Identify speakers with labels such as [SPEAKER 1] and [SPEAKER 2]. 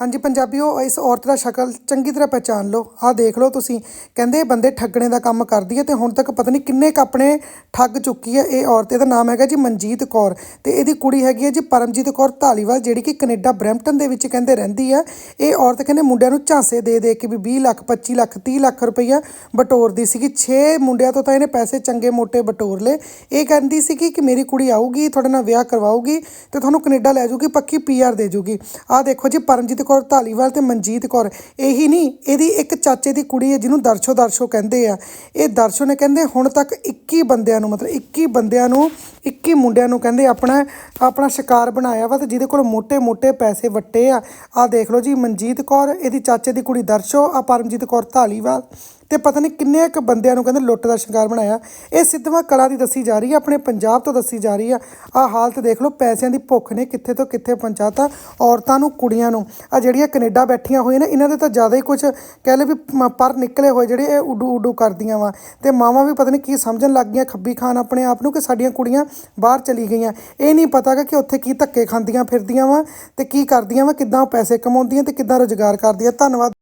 [SPEAKER 1] ਹਾਂਜੀ, ਪੰਜਾਬੀਓ, ਇਸ ਔਰਤ ਦਾ ਸ਼ਕਲ ਚੰਗੀ ਤਰ੍ਹਾਂ ਪਹਿਚਾਨ ਲਓ। ਆਹ ਦੇਖ ਲਓ ਤੁਸੀਂ, ਕਹਿੰਦੇ ਇਹ ਬੰਦੇ ਠੱਗਣੇ ਦਾ ਕੰਮ ਕਰਦੀ ਹੈ ਤੇ ਹੁਣ ਤੱਕ ਪਤਾ ਨਹੀਂ ਕਿੰਨੇ ਕੁ ਆਪਣੇ ਠੱਗ ਚੁੱਕੀ ਹੈ ਇਹ ਔਰਤ। ਇਹਦਾ ਨਾਮ ਹੈਗਾ ਜੀ ਮਨਜੀਤ ਕੌਰ ਤੇ ਇਹਦੀ ਕੁੜੀ ਹੈਗੀ ਹੈ ਜੀ ਪਰਮਜੀਤ ਕੌਰ ਧਾਲੀਵਾਲ, ਜਿਹੜੀ ਕਿ ਕੈਨੇਡਾ ਬਰੈਂਪਟਨ ਦੇ ਵਿੱਚ ਕਹਿੰਦੇ ਰਹਿੰਦੀ ਹੈ। ਇਹ ਔਰਤ ਕਹਿੰਦੇ ਮੁੰਡਿਆਂ ਨੂੰ ਝਾਂਸੇ ਦੇ ਦੇ ਕੇ ਵੀ 20 ਲੱਖ 25 ਲੱਖ 30 ਲੱਖ ਰੁਪਈਆ ਬਟੋਰਦੀ ਸੀਗੀ। 6 ਮੁੰਡਿਆਂ ਤੋਂ ਤਾਂ ਇਹਨੇ ਪੈਸੇ ਚੰਗੇ ਮੋਟੇ ਬਟੋਰ ਲਏ। ਇਹ ਕਹਿੰਦੀ ਸੀਗੀ ਕਿ ਮੇਰੀ ਕੁੜੀ ਆਊਗੀ, ਤੁਹਾਡੇ ਨਾਲ ਵਿਆਹ ਕਰਵਾਊਗੀ ਤੇ ਤੁਹਾਨੂੰ ਕੈਨੇਡਾ ਲੈ ਜਾਊਗੀ, ਪੱਕੀ ਪੀਆਰ ਦੇ ਜੂਗੀ। ਆਹ ਦੇਖੋ ਜੀ ਪਰਮਜੀਤ ਕੌਰ, ਧਾਲੀਵਾਲ ਤੇ ਮਨਜੀਤ ਕੌਰ। ਇਹੀ ਨਹੀਂ, ਇਹਦੀ ਇੱਕ ਚਾਚੇ ਦੀ ਕੁੜੀ ਹੈ ਜਿਹਨੂੰ ਦਰਸ਼ੋ ਦਰਸ਼ੋ ਕਹਿੰਦੇ ਆ। ਇਹ ਦਰਸ਼ੋ ਨੇ ਕਹਿੰਦੇ, ਹੁਣ ਤੱਕ 21 ਬੰਦਿਆਂ ਨੂੰ, ਮਤਲਬ 21 ਬੰਦਿਆਂ ਨੂੰ 21 ਮੁੰਡਿਆਂ ਨੂੰ ਕਹਿੰਦੇ ਆਪਣਾ ਆਪਣਾ ਸ਼ਿਕਾਰ ਬਣਾਇਆ ਵਾ ਤੇ ਜਿਹਦੇ ਕੋਲ ਮੋٹے-ਮੋٹے ਪੈਸੇ ਵੱਟੇ ਆ। ਆ ਦੇਖ ਲਓ ਜੀ, ਮਨਜੀਤ ਕੌਰ, ਇਹਦੀ ਚਾਚੇ ਦੀ ਕੁੜੀ ਦਰਸ਼ੋ ਆ ਪਰਮਜੀਤ ਕੌਰ, ਧਾਲੀਵਾਲ। ਤੇ ਪਤਾ ਨਹੀਂ ਕਿੰਨੇ ਕ ਬੰਦਿਆਂ ਨੂੰ ਕਹਿੰਦੇ ਲੁੱਟ ਦਾ ਸ਼ਿਕਾਰ ਬਣਾਇਆ। ਇਹ ਸਿੱਧਵਾ ਕਲਾ ਦੀ ਦੱਸੀ ਜਾ ਰਹੀ ਹੈ ਆਪਣੇ ਪੰਜਾਬ ਤੋਂ ਦੱਸੀ ਜਾ ਰਹੀ ਆ। ਆ ਹਾਲਤ ਦੇਖ ਲਓ, ਪੈਸਿਆਂ ਦੀ ਭੁੱਖ ਨੇ ਕਿੱਥੇ ਤੋਂ ਕਿੱਥੇ ਪਹੁੰਚਾਤਾ ਔਰਤਾਂ ਨੂੰ, ਕੁੜੀਆਂ ਨੂੰ। ਆ ਜਿਹੜੀਆਂ ਕੈਨੇਡਾ ਬੈਠੀਆਂ ਹੋਈਆਂ ਨੇ, ਇਹਨਾਂ ਦੇ ਤਾਂ ਜ਼ਿਆਦਾ ਹੀ ਕੁਝ ਕਹਿ ਲੈ ਵੀ ਮ- ਪਰ ਨਿਕਲੇ ਹੋਏ ਜਿਹੜੇ ਇਹ ਉਡੂ ਉਡੂ ਕਰਦੀਆਂ ਵਾ। ਤੇ ਮਾਵਾਂ ਵੀ ਪਤਾ ਨਹੀਂ ਕੀ ਸਮਝਣ ਲੱਗ ਗਈਆਂ ਖੱਬੀ ਖਾਨ ਆਪਣੇ ਆਪ ਨੂੰ ਕਿ ਸਾਡੀਆਂ ਕੁੜੀਆਂ ਬਾਹਰ ਚਲੀ ਗਈਆਂ। ਇਹ ਨਹੀਂ ਪਤਾ ਗਾ ਕਿ ਉੱਥੇ ਕੀ ਧੱਕੇ ਖਾਂਦੀਆਂ ਫਿਰਦੀਆਂ ਵਾ ਤੇ ਕੀ ਕਰਦੀਆਂ ਵਾ, ਕਿੱਦਾਂ ਪੈਸੇ ਕਮਾਉਂਦੀਆਂ ਤੇ ਕਿੱਦਾਂ ਰੁਜ਼ਗਾਰ ਕਰਦੀਆਂ। ਧੰਨਵਾਦ।